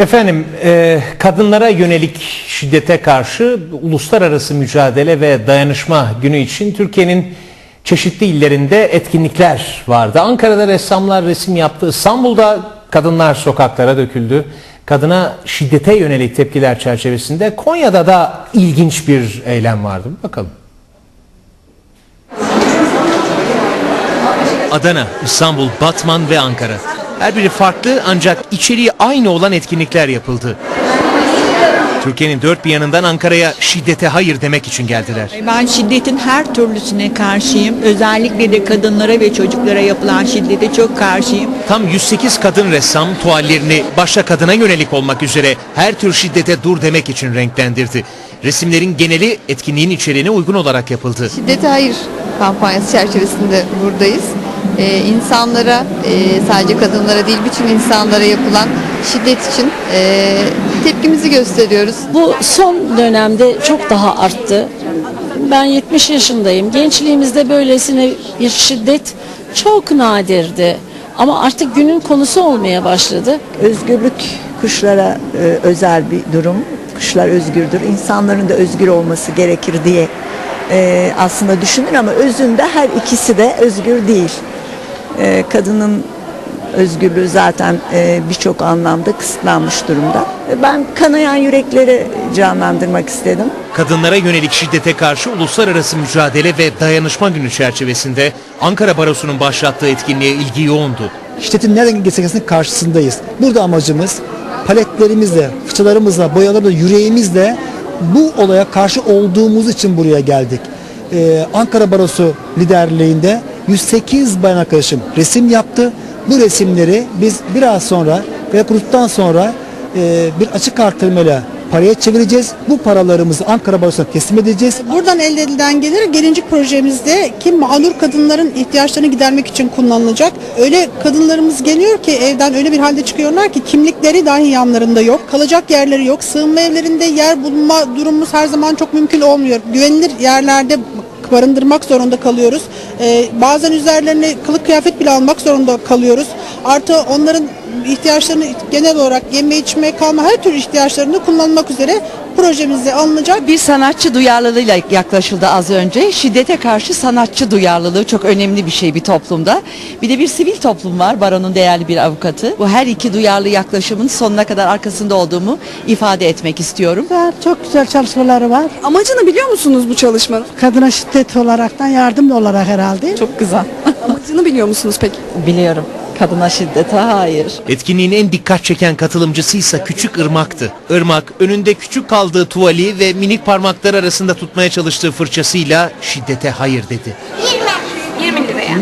Efendim, e, kadınlara yönelik şiddete karşı uluslararası mücadele ve dayanışma günü için Türkiye'nin çeşitli illerinde etkinlikler vardı. Ankara'da ressamlar resim yaptı. İstanbul'da kadınlar sokaklara döküldü. Kadına şiddete yönelik tepkiler çerçevesinde Konya'da da ilginç bir eylem vardı. Bakalım. Adana, İstanbul, Batman ve Ankara. Her biri farklı ancak içeriği aynı olan etkinlikler yapıldı. Türkiye'nin dört bir yanından Ankara'ya şiddete hayır demek için geldiler. Ben şiddetin her türlüsüne karşıyım. Özellikle de kadınlara ve çocuklara yapılan şiddete çok karşıyım. Tam 108 kadın ressam tuvallerini başta kadına yönelik olmak üzere her tür şiddete dur demek için renklendirdi. Resimlerin geneli etkinliğin içeriğine uygun olarak yapıldı. Şiddete hayır kampanyası çerçevesinde buradayız. Ee, insanlara e, sadece kadınlara değil bütün insanlara yapılan şiddet için e, tepkimizi gösteriyoruz. Bu son dönemde çok daha arttı. Ben 70 yaşındayım. Gençliğimizde böylesine bir şiddet çok nadirdi. Ama artık günün konusu olmaya başladı. Özgürlük kuşlara e, özel bir durum. Kuşlar özgürdür. İnsanların da özgür olması gerekir diye e, aslında düşünür ama özünde her ikisi de özgür değil. E, kadının özgürlüğü zaten e, birçok anlamda kısıtlanmış durumda. Ben kanayan yürekleri canlandırmak istedim. Kadınlara yönelik şiddete karşı uluslararası mücadele ve dayanışma günü çerçevesinde Ankara Barosu'nun başlattığı etkinliğe ilgi yoğundu. şiddetin nereden gelirse karşısındayız. Burada amacımız paletlerimizle, fıçılarımızla, boyalarımızla, yüreğimizle bu olaya karşı olduğumuz için buraya geldik. Ee, Ankara Barosu liderliğinde 108 bayan arkadaşım resim yaptı. Bu resimleri biz biraz sonra ve kuruluktan sonra e, bir açık artırmayla paraya çevireceğiz. Bu paralarımızı Ankara Barosu'na teslim edeceğiz. Buradan elde edilen gelir gelincik projemizde ki mağdur kadınların ihtiyaçlarını gidermek için kullanılacak. Öyle kadınlarımız geliyor ki evden öyle bir halde çıkıyorlar ki kimlikleri dahi yanlarında yok. Kalacak yerleri yok. Sığınma evlerinde yer bulma durumumuz her zaman çok mümkün olmuyor. Güvenilir yerlerde barındırmak zorunda kalıyoruz. Ee, bazen üzerlerine kılık kıyafet bile almak zorunda kalıyoruz. Artı onların ihtiyaçlarını genel olarak yeme içme kalma her türlü ihtiyaçlarını kullanmak üzere projemizde alınacak. Bir sanatçı duyarlılığıyla yaklaşıldı az önce. Şiddete karşı sanatçı duyarlılığı çok önemli bir şey bir toplumda. Bir de bir sivil toplum var. Baron'un değerli bir avukatı. Bu her iki duyarlı yaklaşımın sonuna kadar arkasında olduğumu ifade etmek istiyorum. Çok güzel çalışmaları var. Amacını biliyor musunuz bu çalışmanın? Kadına şiddet olaraktan yardım olarak herhalde. Çok güzel. Amacını biliyor musunuz peki? Biliyorum. Kadına şiddete hayır. Etkinliğin en dikkat çeken katılımcısıysa Küçük Irmak'tı. Irmak önünde küçük kaldığı tuvali ve minik parmaklar arasında tutmaya çalıştığı fırçasıyla şiddete hayır dedi. 20 liraya.